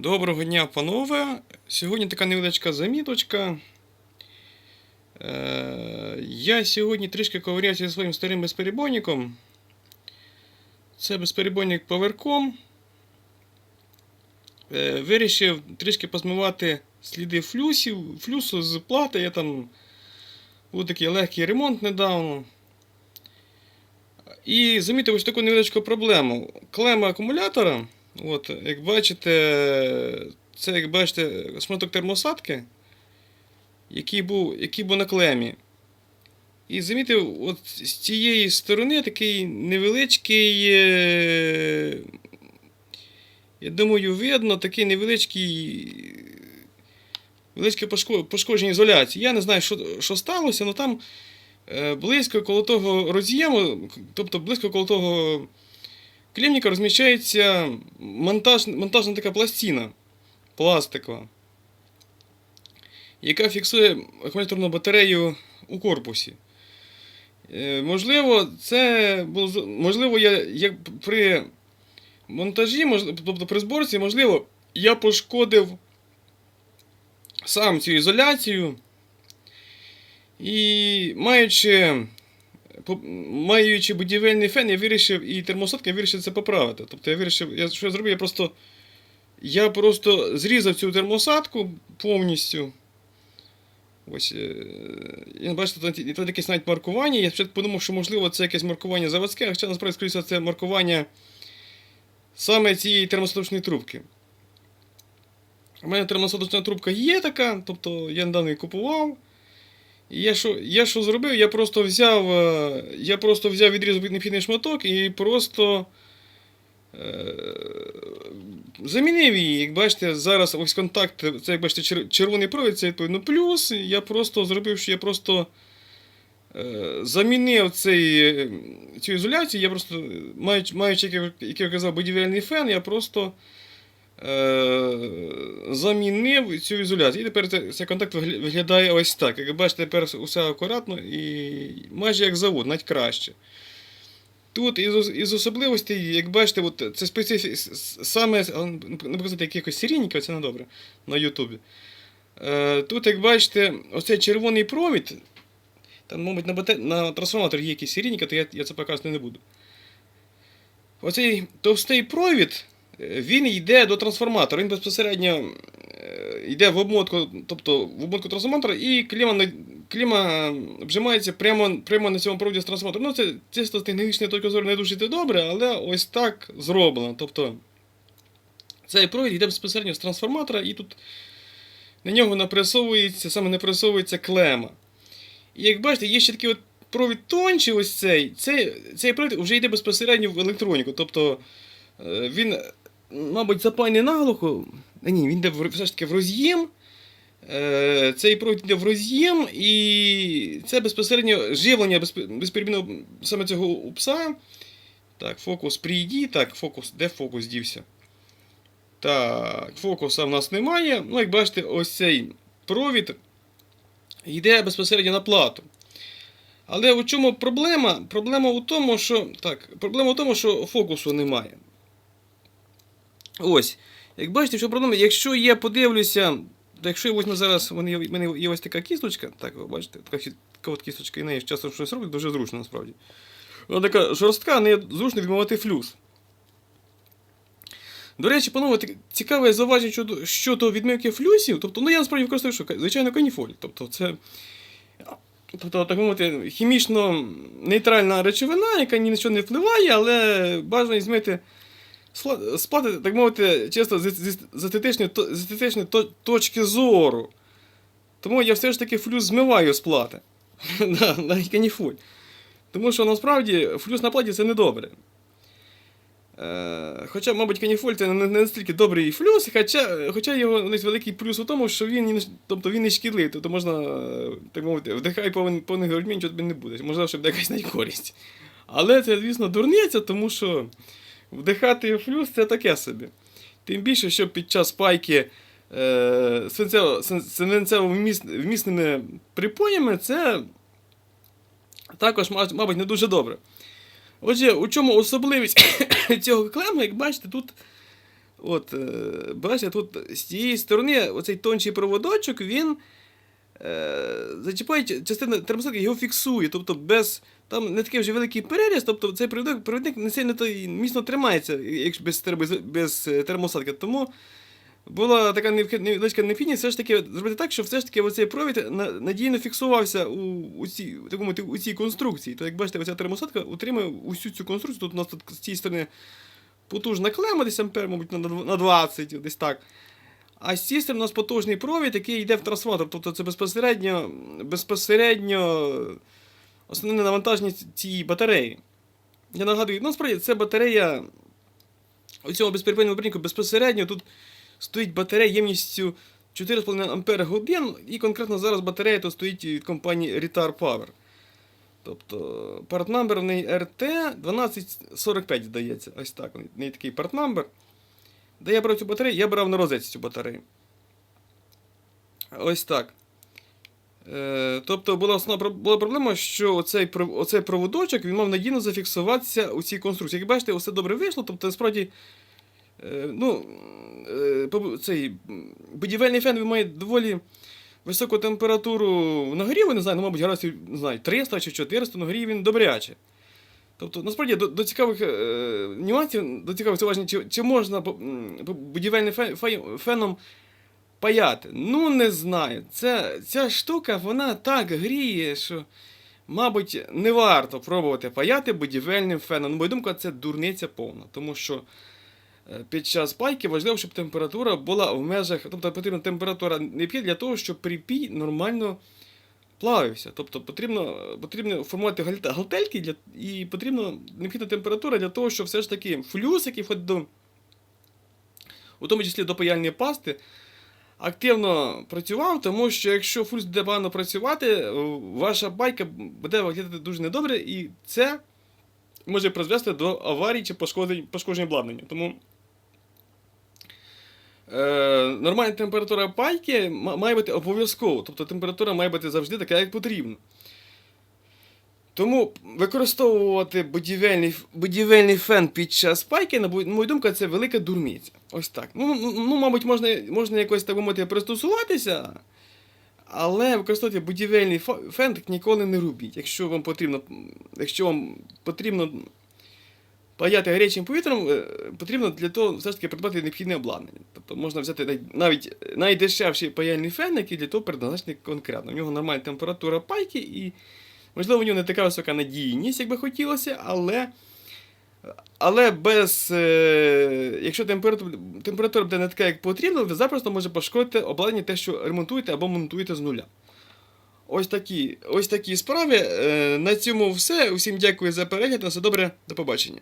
Доброго дня, панове. Сьогодні така невеличка заміточка. Е, Я сьогодні трішки ковирявся зі своїм старим безперебойником. Це безперебойник поверком. Вирішив трішки позмивати сліди флюсів, флюсу з плати. Я там був такий легкий ремонт недавно. І замітив ось таку невеличку проблему. Клема акумулятора. От, як бачите, це, як бачите, шматок термосадки, який був, який був на клемі. І замітив, от з цієї сторони такий невеличкий. е, Я думаю, видно такий невеличкий. Невеличке пошко- пошкодження ізоляції. Я не знаю, що, що сталося, але там е, близько коло того роз'єму, тобто близько коло того клемніка розміщається монтаж, монтажна така пластина пластикова, яка фіксує акумуляторну батарею у корпусі. Е, Можливо, це було можливо, я як при монтажі, тобто при зборці, можливо, я пошкодив сам цю ізоляцію. І маючи маючи будівельний фен, я вирішив і термосадка, я вирішив це поправити. Тобто я вирішив, я, що я зробив, я просто, я просто зрізав цю термосадку повністю. Ось, е, я бачите, тут, тут якесь навіть маркування. Я спочатку подумав, що можливо це якесь маркування заводське, хоча насправді скоріше це маркування саме цієї термосадочної трубки. У мене термосадочна трубка є така, тобто я недавно її купував. Я що, я що зробив? Я просто взяв, е, я просто взяв відрізав необхідний шматок і просто е, замінив її. Як бачите, зараз ось контакт, це як бачите, червоний провід, це ну плюс. Я просто зробив, що я просто е, замінив цей, е, цю ізоляцію. Я просто, маючи, маючи як, я- казав, будівельний фен, я просто замінив цю ізоляцію. І тепер це- цей контакт виглядає ось так. Як бачите, тепер усе акуратно і майже як завод, навіть краще. Тут із, із особливостей, як бачите, от це специфі... саме не якихось серійників, це не добре на Ютубі. Е, тут, як бачите, оцей червоний провід. Там, мабуть, на, бате... на трансформаторі є якісь серійники, то я, я це показувати не буду. Оцей товстий провід, е, він йде до трансформатора. Він безпосередньо е, йде в обмотку, тобто в обмотку трансформатора, і кліма, кліма обжимається прямо, прямо на цьому проводі з трансформатором. Ну, це з технічної точки зору не дуже йде добре, але ось так зроблено. Тобто цей провід йде безпосередньо з трансформатора, і тут на нього напресовується, саме напресовується клема. І як бачите, є ще такий от провід тонший, ось цей. Цей, цей провід вже йде безпосередньо в електроніку. Тобто е, він, мабуть, запаяний наглухо. Ні, він йде все ж таки в роз'єм. Е, Цей провід йде в роз'єм, і це безпосередньо живлення безпе- безперебійного саме цього упса. Так, фокус прийді. Так, фокус, де фокус дівся? Так, фокуса в нас немає. Ну, як бачите, ось цей провід йде безпосередньо на плату. Але у чому проблема? Проблема у тому, що. Так, проблема у тому, що фокусу немає. Ось. Як бачите, що проблема, якщо я подивлюся, якщо я візьму зараз, в мене є, ось така кісточка, так, ви бачите, така, от кісточка, і неї часто щось робить, дуже зручно насправді. Вона така жорстка, нею зручно відмивати флюс. До речі, панове, цікаве зауваження щодо, щодо відмивки флюсів. Тобто, ну я насправді використовую, що, звичайно, каніфоль. Тобто, це. Тобто, так мовити, хімічно нейтральна речовина, яка ні на що не впливає, але бажано змити сплати, так мовити, чисто з, естетичної, точки зору. Тому я все ж таки флюс змиваю з плати. Да, Навіть каніфоль. Тому що насправді флюс на платі це не добре. Е, Хоча, мабуть, каніфоль це не настільки добрий флюс, хоча, хоча його великий плюс у тому, що він, тобто він не шкідливий, тобто можна, е, так мовити, вдихай повний, повний грудьмі, нічого тобі не буде. Можливо, щоб якась навіть користь. Але це, звісно, дурниця, тому що вдихати флюс це таке собі. Тим більше, що під час пайки е, свинцево- свин- свинцево-вмісними припоями це також, мабуть, не дуже добре. Отже, у чому особливість цього клему, як бачите, тут От, е, бачите, тут з цієї сторони оцей тонший проводочок, він е, зачіпає ч- частину термосатки, його фіксує. Тобто без, там не такий вже великий переріз, тобто цей провідник, провідник не сильно міцно тримається, якщо без, без, без термосатки. Тому була така невеличка необхідність все ж таки зробити так, щоб все ж таки оцей провід надійно фіксувався у, у, цій, такому, у цій конструкції. То як бачите, оця термосатка утримує усю цю конструкцію. Тут у нас тут з цієї сторони потужна клема, десь ампер, мабуть, на 20, десь так. А цієї у нас потужний провід, який йде в трансформатор. Тобто це безпосередньо, безпосередньо основне навантаження цієї батареї. Я нагадую, ну справді, це батарея у цьому безперебійному брінку безпосередньо тут стоїть батарея ємністю 4,5 Ампер годин, і конкретно зараз батарея тут стоїть від компанії Retard Power. Тобто партнамбер в неї RT 1245, здається. Ось так. В неї такий партнамбер. Де я брав цю батарею? Я брав на розетці цю батарею. Ось так. Е, тобто була основна була проблема, що оцей, оцей проводочок він мав надійно зафіксуватися у цій конструкції. Як бачите, все добре вийшло, тобто насправді. Е, ну, е, цей будівельний фен він має доволі високу температуру нагріву, не знаю, ну, мабуть, градусів не знаю, 300 чи 400, нагріє він добряче. Тобто, насправді, до, до цікавих е, нюансів, до цікавих зауважень, чи, чи можна будівельним фе- фе- феном паяти? Ну, не знаю. Це, ця штука, вона так гріє, що, мабуть, не варто пробувати паяти будівельним феном. На мою думку, це дурниця повна. Тому що е, під час пайки важливо, щоб температура була в межах, тобто потрібна температура необхідна для того, щоб припій нормально плавився. Тобто потрібно, потрібно формувати галтельки для, і потрібна необхідна температура для того, щоб все ж таки флюс, який входить до, у тому числі до паяльної пасти, активно працював, тому що якщо флюс буде погано працювати, ваша байка буде виглядати дуже недобре, і це може призвести до аварій чи пошкоджень обладнання. Тому нормальна температура пайки має бути обов'язково. Тобто температура має бути завжди така, як потрібно. Тому використовувати будівельний, будівельний фен під час пайки, на мою думку, це велика дурниця. Ось так. Ну, ну, ну мабуть, можна, можна якось так мовити пристосуватися, але використовувати будівельний фен так ніколи не робіть. Якщо вам потрібно, якщо вам потрібно паяти гарячим повітрям, е, потрібно для того все ж таки придбати необхідне обладнання. Тобто можна взяти навіть найдешевший паяльний фен, який для того предназначений конкретно. У нього нормальна температура пайки і, можливо, у нього не така висока надійність, як би хотілося, але. Але без. Е, якщо температура, температура буде не така, як потрібно, ви запросто може пошкодити обладнання те, що ремонтуєте або монтуєте з нуля. Ось такі, ось такі справи. Е, на цьому все. Усім дякую за перегляд. На все добре, до побачення.